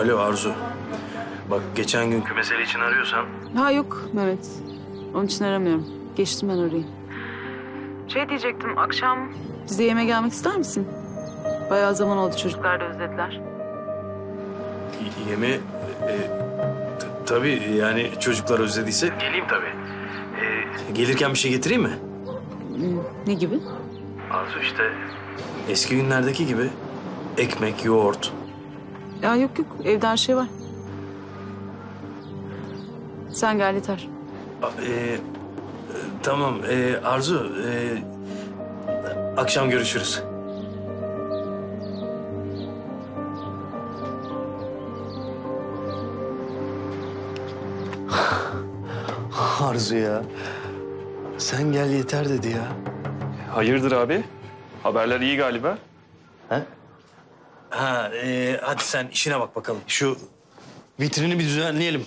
Alo Arzu. Bak geçen günkü mesele için arıyorsan... Ha yok Mehmet. Onun için aramıyorum. Geçtim ben orayı. Şey diyecektim akşam bize yemeğe gelmek ister misin? Bayağı zaman oldu çocuklar da özlediler. y- Yeme... e, t- tabii yani çocuklar özlediyse... Geleyim tabii. E, gelirken bir şey getireyim mi? Hmm, ne gibi? Arzu işte... Eski günlerdeki gibi. Ekmek, yoğurt. Ya yok yok evde her şey var. Sen gel yeter. A- e, e, tamam e, Arzu. e, akşam görüşürüz. Arzu ya. Sen gel yeter dedi ya. Hayırdır abi? Haberler iyi galiba. Ha, e, hadi sen işine bak bakalım. Şu vitrini bir düzenleyelim.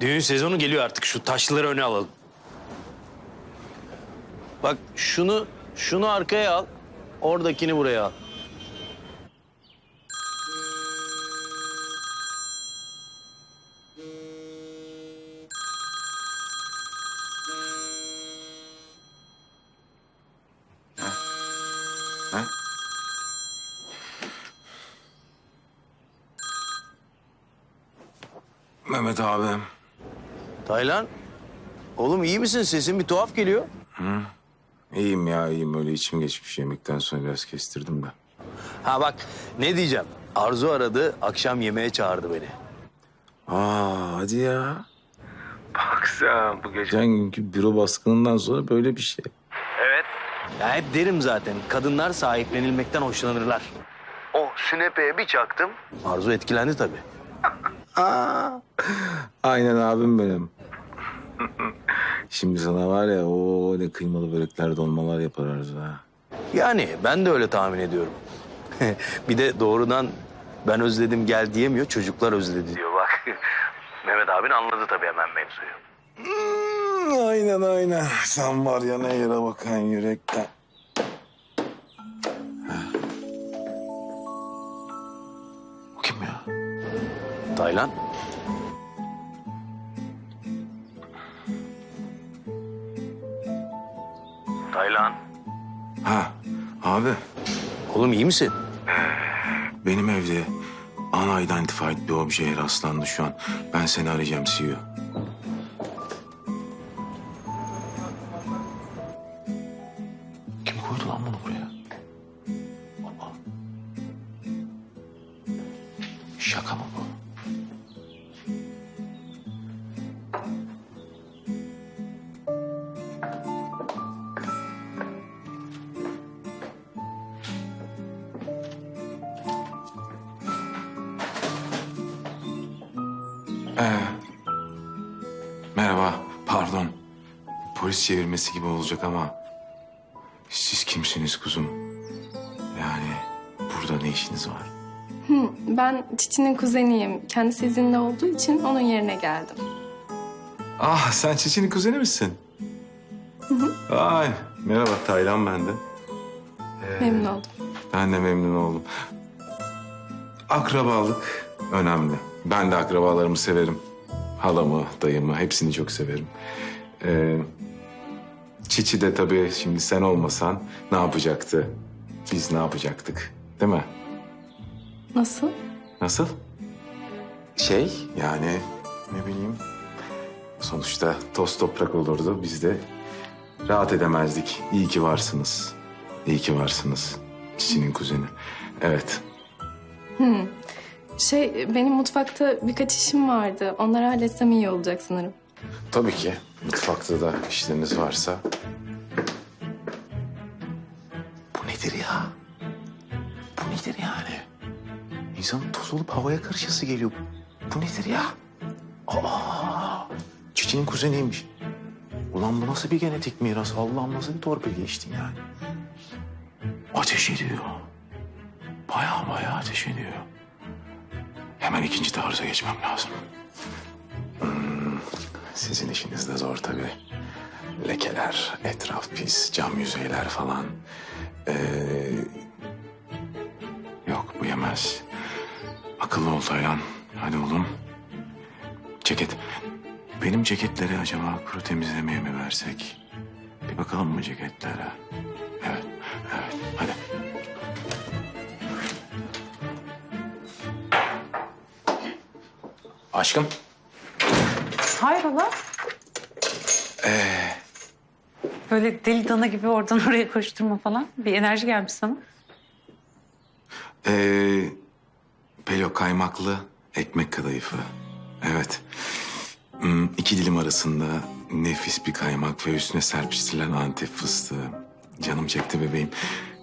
Düğün sezonu geliyor artık. Şu taşlıları öne alalım. Bak şunu şunu arkaya al. Oradakini buraya al. Mehmet abi. Taylan. Oğlum iyi misin? Sesin bir tuhaf geliyor. İyiyim ya iyiyim öyle içim geçmiş yemekten sonra biraz kestirdim ben. Ha bak ne diyeceğim. Arzu aradı. Akşam yemeğe çağırdı beni. Aa hadi ya. Bak sen bu geçen günkü büro baskınından sonra böyle bir şey. Ya hep derim zaten. Kadınlar sahiplenilmekten hoşlanırlar. O sünepeye bir çaktım. Arzu etkilendi tabii. Aynen abim benim. Şimdi sana var ya o ne kıymalı börekler dolmalar yapar Arzu ha. Yani ben de öyle tahmin ediyorum. bir de doğrudan ben özledim gel diyemiyor. Çocuklar özledi diyor bak. Mehmet abin anladı tabii hemen mevzuyu. Hmm, aynen aynen. Sen var ya ne yere bakan yürekten. Taylan. Taylan. Ha abi Oğlum iyi misin? benim evde unidentified bir objeye rastlandı şu an. Ben seni arayacağım CEO. Kim koydu lan bunu buraya? Ee, merhaba, pardon. Polis çevirmesi gibi olacak ama... Siz kimsiniz kuzum? Yani burada ne işiniz var? Ben Çiçi'nin kuzeniyim. Kendisi izinli olduğu için onun yerine geldim. Ah, sen Çiçi'nin kuzeni misin? Ay, merhaba Taylan ben de. Memnun oldum. Ben de memnun oldum. Akrabalık önemli. Ben de akrabalarımı severim. Halamı, dayımı hepsini çok severim. Ee, Çiçi de tabii şimdi sen olmasan ne yapacaktı? Biz ne yapacaktık? Değil mi? Nasıl? Nasıl? Şey yani ne bileyim. Sonuçta toz toprak olurdu. Biz de rahat edemezdik. İyi ki varsınız. İyi ki varsınız. Çiçinin kuzeni. Evet. Şey, benim mutfakta birkaç işim vardı. Onları halletsem iyi olacak sanırım. Tabii ki. Mutfakta da işleriniz varsa. Bu nedir ya? Bu nedir yani? İnsanın toz olup havaya karışası geliyor. Bu nedir ya? Aa, çiçeğin kuzeniymiş. Ulan bu nasıl bir genetik miras? Allah'ım nasıl bir torpil geçtin yani? Ateş ediyor. Baya baya ateş ediyor. Hemen ikinci taarruza geçmem lazım. Sizin işiniz de zor tabii. Lekeler, etraf pis, cam yüzeyler falan. Ee, yok bu yemez. Akıllı ol Taylan. Hadi oğlum. Ceket. Benim ceketleri acaba kuru temizlemeye mi versek? Bir bakalım mı ceketlere? Evet, evet. Hadi. Aşkım. Hayrola? Böyle deli dana gibi oradan oraya koşturma falan. Bir enerji gelmiş sana. Ee, pelo kaymaklı ekmek kadayıfı. Evet. Hmm, iki dilim arasında nefis bir kaymak ve üstüne serpiştirilen antep fıstığı. Canım çekti bebeğim.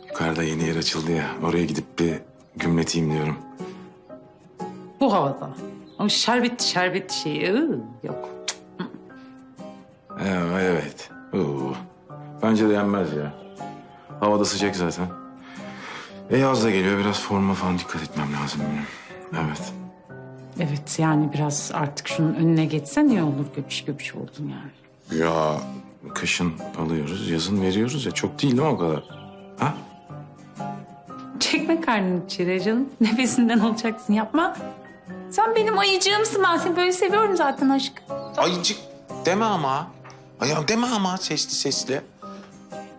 Yukarıda yeni yer açıldı ya. Oraya gidip bir gümleteyim diyorum. Bu havada. O şerbetli şerbetli şey. ıı, yok. Ee, evet. Oo. Bence de yenmez ya. Havada sıcak zaten. E yaz da geliyor. Biraz forma falan dikkat etmem lazım benim. Evet. Evet yani biraz artık şunun önüne geçsen iyi olur. Göpüş göpüş oldun yani. Ya kışın alıyoruz, yazın veriyoruz ya. Çok değil değil mi o kadar? Ha? Çekme karnını içeri canım. Nefesinden olacaksın yapma. Sen benim ayıcığımsın ben seni böyle seviyorum zaten aşkım. Ayıcık deme ama. Ay deme ama sesli sesli.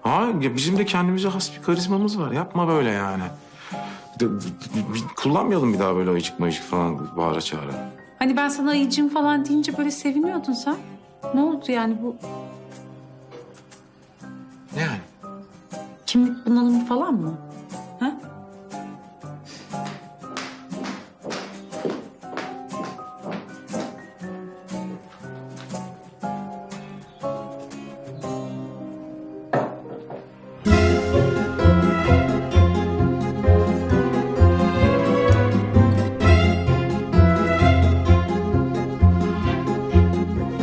Ha ya bizim de kendimize has bir karizmamız var. Yapma böyle yani. De, kullanmayalım bir daha böyle ayıcık mayıcık falan bağıra çağıra. Hani ben sana ayıcığım falan deyince böyle seviniyordun sen. Ne oldu yani bu Ne yani? kimlik bunalımı falan mı?